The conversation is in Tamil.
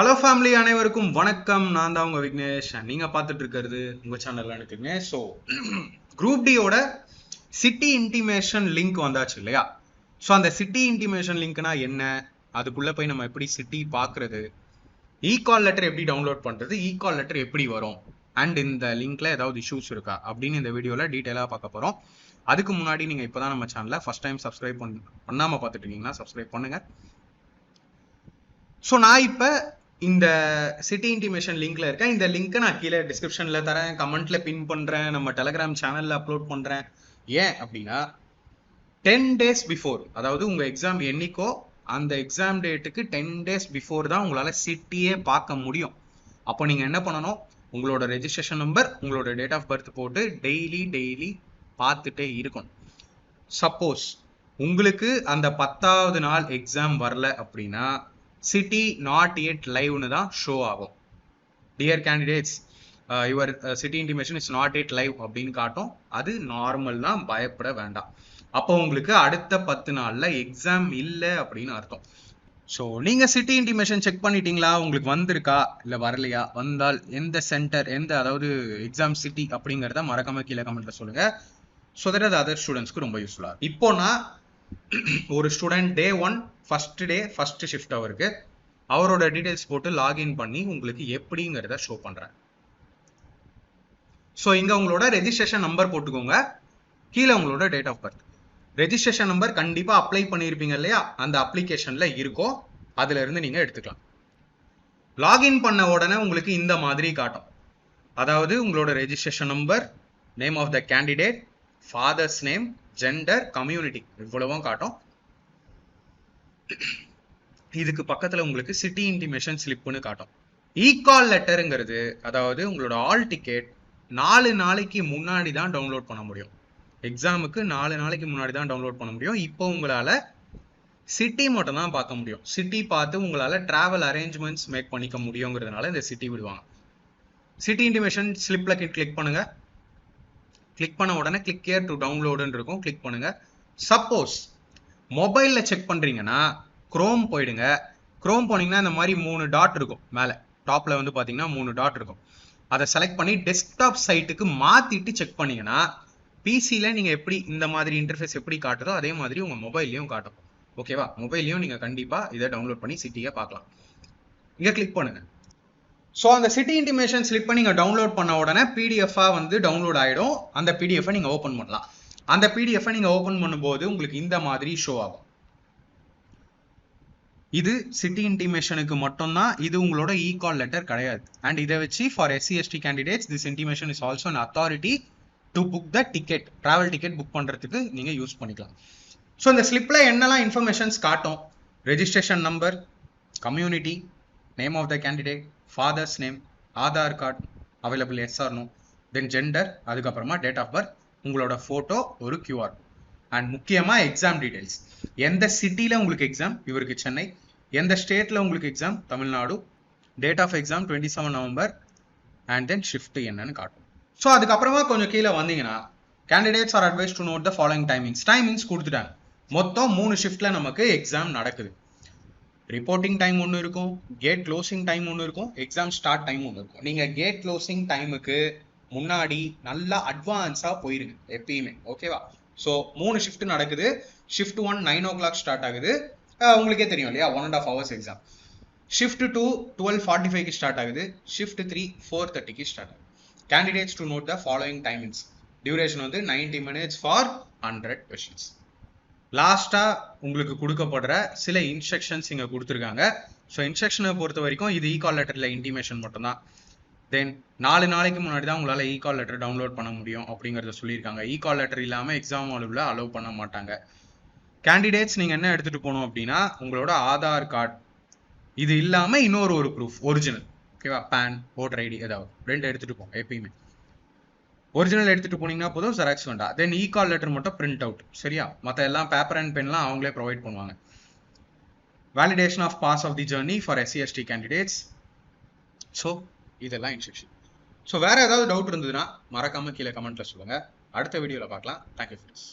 ஹலோ ஃபேமிலி அனைவருக்கும் வணக்கம். நான் தான் உங்க விக்னேஷ். நீங்கள் நீங்க பார்த்துட்டு இருக்கிறது உங்க சேனல்ல எனக்கு ஸோ குரூப் டியோட சிட்டி இன்டிமேஷன் லிங்க் வந்தாச்சு இல்லையா? ஸோ அந்த சிட்டி இன்டிமேஷன் லிங்க்னா என்ன? அதுக்குள்ள போய் நம்ம எப்படி சிட்டி பார்க்கறது? ஈகால் லெட்டர் எப்படி டவுன்லோட் பண்றது? ஈகால் லெட்டர் எப்படி வரும்? அண்ட் இந்த லிங்க்ல ஏதாவது இஷ்யூஸ் இருக்கா? அப்படின்னு இந்த வீடியோல டீட்டெயிலாக பார்க்க போறோம். அதுக்கு முன்னாடி நீங்க இப்பதான் நம்ம சேனலை ஃபர்ஸ்ட் டைம் சப்ஸ்கிரைப் பண்ண பண்ணாம பார்த்துட்டு இருக்கீங்கன்னா சப்ஸ்கிரைப் பண்ணுங்க. ஸோ நான் இப்போ இந்த சிட்டி இன்டிமேஷன் லிங்க்ல இருக்கேன். இந்த லிங்க்கை நான் கீழே டிஸ்கிரிப்ஷன்ல தரேன். கமெண்ட்ல பின் பண்றேன். நம்ம டெலகிராம் சேனல்ல அப்லோட் பண்றேன். ஏன் அப்படின்னா டென் டேஸ் பிஃபோர் அதாவது உங்க எக்ஸாம் என்னைக்கோ அந்த எக்ஸாம் டேட்டுக்கு டென் டேஸ் பிஃபோர் தான் உங்களால சிட்டியே பார்க்க முடியும். அப்போ நீங்க என்ன பண்ணணும்? உங்களோட ரெஜிஸ்ட்ரேஷன் நம்பர் உங்களோட டேட் ஆஃப் பர்த் போட்டு டெய்லி டெய்லி பார்த்துட்டே இருக்கணும். சப்போஸ் உங்களுக்கு அந்த பத்தாவது நாள் எக்ஸாம் வரல அப்படின்னா சிட்டி நாட் எட் லைவ்னு தான் ஷோ ஆகும். Dear candidates your city intimation is not yet live அப்படின்னு காட்டும். அது நார்மல் தான் பயப்பட வேண்டாம். அப்போ உங்களுக்கு அடுத்த பத்து நாளில் எக்ஸாம் இல்லை அப்படின்னு அர்த்தம். ஸோ நீங்கள் சிட்டி இன்டிமேஷன் செக் பண்ணிட்டீங்களா? உங்களுக்கு வந்திருக்கா? இல்லை வரலையா? வந்தால் எந்த சென்டர் எந்த அதாவது எக்ஸாம் சிட்டி அப்படிங்கிறத மறக்காம கீழே கமெண்ட்டில் சொல்லுங்கள் ஸோ தட் அது அதர் ஸ்டூடெண்ட்ஸ்க்கு ரொம்ப யூஸ்ஃபுல்லாக இப்போ நான் ஒரு student day one first day first shift அவருக்கு அவரோட டீடைல்ஸ் போட்டு லாகின் பண்ணி உங்களுக்கு எப்படிங்கிறத ஷோ பண்றேன் ஸோ இங்கே உங்களோட ரெஜிஸ்ட்ரேஷன் நம்பர் போட்டுக்கோங்க. கீழே உங்களோட date of birth registration number கண்டிப்பாக அப்ளை பண்ணியிருப்பீங்க இல்லையா? அந்த அப்ளிகேஷன்ல இருக்கோ அதுல இருந்து நீங்க எடுத்துக்கலாம். லாகின் பண்ண உடனே உங்களுக்கு இந்த மாதிரி காட்டும். அதாவது உங்களோட registration number name of the candidate father's name gender community இவ்வளவும் காட்டும். இதுக்கு பக்கத்துல உங்களுக்கு சிட்டி இன்டிமேஷன் ஸ்லிப்னு காட்டும். ஈகால் லெட்டருங்கிறது அதாவது உங்களோட ஆல் டிக்கெட் நாலு நாளைக்கு முன்னாடி தான் டவுன்லோட் பண்ண முடியும். எக்ஸாமுக்கு நாலு நாளைக்கு முன்னாடி தான் டவுன்லோட் பண்ண முடியும். இப்போ உங்களால சிட்டி மட்டும் தான் பார்க்க முடியும். சிட்டி பார்த்து உங்களால டிராவல் அரேஞ்ச்மெண்ட்ஸ் மேக் பண்ணிக்க முடியுங்கிறதுனால இந்த சிட்டி விடுவாங்க. சிட்டி இன்டிமேஷன் ஸ்லிப்ல கிளிக் பண்ணுங்க. கிளிக் பண்ண உடனே கிளிக் கேர் டு டவுன்லோடுன்னு இருக்கும். கிளிக் பண்ணுங்க. சப்போஸ் மொபைலில் செக் பண்ணுறீங்கன்னா குரோம் போயிடுங்க. குரோம் போனீங்கன்னா இந்த மாதிரி மூணு டாட் இருக்கும் மேலே. டாப்பில் வந்து பார்த்தீங்கன்னா மூணு டாட் இருக்கும். அதை செலக்ட் பண்ணி டெஸ்க்டாப் சைட்டுக்கு மாற்றிட்டு செக் பண்ணீங்கன்னா பிசியில் நீங்கள் எப்படி இந்த மாதிரி இன்டர்ஃபேஸ் எப்படி காட்டுதோ அதே மாதிரி உங்கள் மொபைல்லையும் காட்டும். ஓகேவா மொபைல்லையும் நீங்கள் கண்டிப்பாக இதை டவுன்லோட் பண்ணி சிட்டியை பார்க்கலாம். இங்கே கிளிக் பண்ணுங்கள் ஸோ அந்த சிட்டி இன்டிமேஷன் ஸ்லிப்பை நீங்கள் டவுன்லோட் பண்ண உடனே பிடிஎஃபாக வந்து டவுன்லோட் ஆகிடும் அந்த பிடிஎஃபை நீங்கள் ஓப்பன் பண்ணலாம். அந்த பிடிஎஃபை நீங்கள் ஓப்பன் பண்ணும்போது உங்களுக்கு இந்த மாதிரி ஷோ ஆகும். இது சிட்டி இன்டிமேஷனுக்கு மட்டும்தான் இது உங்களோட இ கால் லெட்டர் கிடையாது. அண்ட் இதை வச்சு for SC ST candidates this intimation is also an authority to book the ticket travel ticket book பண்ணுறதுக்கு நீங்கள் யூஸ் பண்ணிக்கலாம். ஸோ இந்த ஸ்லிப்பில் என்னெல்லாம் இன்ஃபர்மேஷன்ஸ் காட்டும்? Registration number community name of the candidate father's name Aadhaar card available yes or no then gender அதுக்கப்புறமா டேட் ஆஃப் பர்த் உங்களோட ஃபோட்டோ ஒரு கியூஆர் அண்ட் முக்கியமாக எக்ஸாம் டீடைல்ஸ் எந்த சிட்டியில் உங்களுக்கு எக்ஸாம் இவருக்கு சென்னை. எந்த ஸ்டேட்டில் உங்களுக்கு exam Tamil Nadu. Date of exam twenty seven November and then shift என்னன்னு காட்டும். ஸோ அதுக்கப்புறமா கொஞ்சம் கீழே வந்தீங்கன்னா candidates are advise to note the following timings timings கொடுத்துட்டாங்க. மொத்தம் மூணு ஷிஃப்ட்டில் நமக்கு எக்ஸாம் நடக்குது. ரிப்போர்ட்டிங் டைம் ஒன்று இருக்கும் கேட் க்ளோசிங் டைம் ஒன்று இருக்கும் எக்ஸாம் ஸ்டார்ட் டைம் ஒன்று இருக்கும். நீங்கள் கேட் க்ளோசிங் டைமுக்கு முன்னாடி நல்லா அட்வான்ஸாக போயிருங்க எப்பயுமே. ஓகேவா ஸோ மூணு ஷிஃப்ட் நடக்குது. Shift one nine o'clock start ஆகுது உங்களுக்கே தெரியும் இல்லையா? One and half hours exam shift two twelve forty ஃபைவ்க்கு ஸ்டார்ட் ஆகுது. ஷிஃப்ட் த்ரீ ஃபோர் தேர்ட்டிக்கு ஸ்டார்ட் ஆகுது. Candidates to note the following timings duration வந்து ninety minutes for hundred questions லாஸ்ட்டாக உங்களுக்கு கொடுக்கப்படுற சில இன்ஸ்ட்ரக்ஷன்ஸ் இங்கே கொடுத்துருக்காங்க. ஸோ இன்ஸ்ட்ரக்ஷனை பொறுத்த வரைக்கும் இது ஈகால் கால் இன்டிமேஷன் மட்டும்தான். தென் நாலு நாளைக்கு முன்னாடி தான் உங்களால் ஈகால் லெட்டர் டவுன்லோட் பண்ண முடியும் அப்படிங்கிறத சொல்லியிருக்காங்க. ஈகால் லெட்டர் இல்லாமல் எக்ஸாம் அளவில் அலோவ் பண்ண மாட்டாங்க. கேண்டிடேட்ஸ் நீங்கள் என்ன எடுத்துகிட்டு போகணும் அப்படின்னா உங்களோட ஆதார் கார்டு இது இல்லாமல் இன்னொரு ஒரு ப்ரூஃப் ஒரிஜினல் ஓகேவா பேன் ஓட்டர் ஐடி ஏதாவது. ரெண்டு எடுத்துகிட்டு போங்க எப்பயுமே. ஒரிஜினல் எடுத்துட்டு போனீங்கன்னா போதும் ஜெராக்ஸ் வேண்டாம் தென் இ கால் லெட்டர் மட்டும் பிரிண்ட் அவுட் சரியா? மற்ற எல்லாம் பேப்பர் அண்ட் பென்லாம் அவங்களே ப்ரொவைட் பண்ணுவாங்க. Validation of pass of the journey for SC ST candidates so இதெல்லாம் இன்ஸ்ட்ரக்ஷன் ஸோ வேற ஏதாவது டவுட் இருந்ததுன்னா மறக்காமல் கீழே கமெண்ட்டில் சொல்லுங்க. அடுத்த வீடியோவில் பார்க்கலாம். Thank you friends